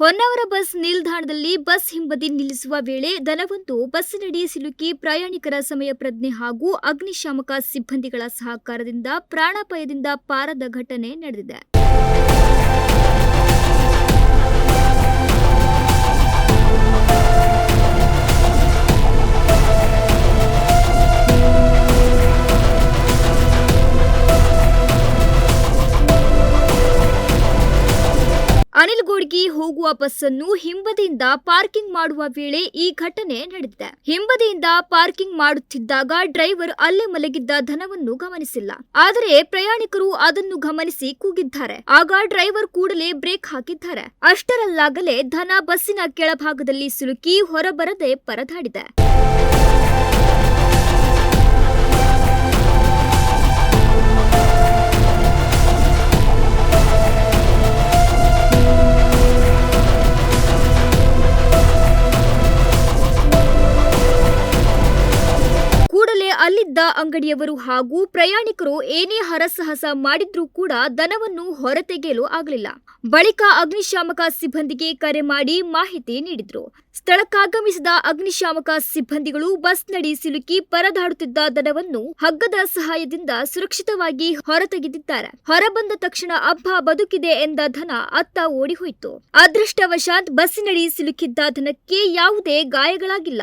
Honnavar bus ನಿಲ್ದಾಣದಲ್ಲಿ bus ಹಿಂಬದಿ ನಿಲ್ಲಿಸುವ ವೇಳೆ ದನವೊಂದು ಬಸ್ಸಿನಡಿ ಸಿಲುಕಿ ಪ್ರಯಾಣಿಕರ ಸಮಯ ಪ್ರಜ್ಞೆ ಹಾಗೂ ಅಗ್ನಿಶಾಮಕ ಸಿಬ್ಬಂದಿಗಳ ಸಹಕಾರದಿಂದ ಪ್ರಾಣಾಪಾಯದಿಂದ ಪಾರದ ಘಟನೆ ನಡೆದಿದೆ. ಅನಿಲ್ಗೋಡ್ಗಿ ಹೋಗುವ ಬಸ್ಸನ್ನು ಹಿಂಬದಿಯಿಂದ ಪಾರ್ಕಿಂಗ್ ಮಾಡುವ ವೇಳೆ ಈ ಘಟನೆ ನಡೆದಿದೆ. ಹಿಂಬದಿಯಿಂದ ಪಾರ್ಕಿಂಗ್ ಮಾಡುತ್ತಿದ್ದಾಗ ಡ್ರೈವರ್ ಅಲ್ಲೇ ಮಲಗಿದ್ದ ಧನವನ್ನು ಗಮನಿಸಿಲ್ಲ. ಆದರೆ ಪ್ರಯಾಣಿಕರು ಅದನ್ನು ಗಮನಿಸಿ ಕೂಗಿದ್ದಾರೆ. ಆಗ ಡ್ರೈವರ್ ಕೂಡಲೇ ಬ್ರೇಕ್ ಹಾಕಿದ್ದಾರೆ. ಅಷ್ಟರಲ್ಲಾಗಲೇ ಧನ ಬಸ್ಸಿನ ಕೆಳಭಾಗದಲ್ಲಿ ಸಿಲುಕಿ ಹೊರಬರದೆ ಪರದಾಡಿದೆ. ಕೂಡಲೇ ಅಂಗಡಿಯವರು ಹಾಗೂ ಪ್ರಯಾಣಿಕರು ಏನೇ ಹರಸಾಹಸ ಮಾಡಿದ್ರೂ ಕೂಡ ದನವನ್ನು ಹೊರತೆಗೆಯಲು ಆಗಲಿಲ್ಲ. ಬಳಿಕ ಅಗ್ನಿಶಾಮಕ ಸಿಬ್ಬಂದಿಗೆ ಕರೆ ಮಾಡಿ ಮಾಹಿತಿ ನೀಡಿದ್ರು. ಸ್ಥಳಕ್ಕಾಗಮಿಸಿದ ಅಗ್ನಿಶಾಮಕ ಸಿಬ್ಬಂದಿಗಳು ಬಸ್ ನಡಿ ಸಿಲುಕಿ ಪರದಾಡುತ್ತಿದ್ದ ದನವನ್ನು ಹಗ್ಗದ ಸಹಾಯದಿಂದ ಸುರಕ್ಷಿತವಾಗಿ ಹೊರತೆಗೆದಿದ್ದಾರೆ. ಹೊರಬಂದ ತಕ್ಷಣ ಅಬ್ಬ ಬದುಕಿದೆ ಎಂದ ಧನ ಅತ್ತ ಓಡಿ ಹೋಯಿತು ಅದೃಷ್ಟವಶಾತ್ ಬಸ್ಸಿನಡಿ ಸಿಲುಕಿದ್ದ ಧನಕ್ಕೆ ಯಾವುದೇ ಗಾಯಗಳಾಗಿಲ್ಲ.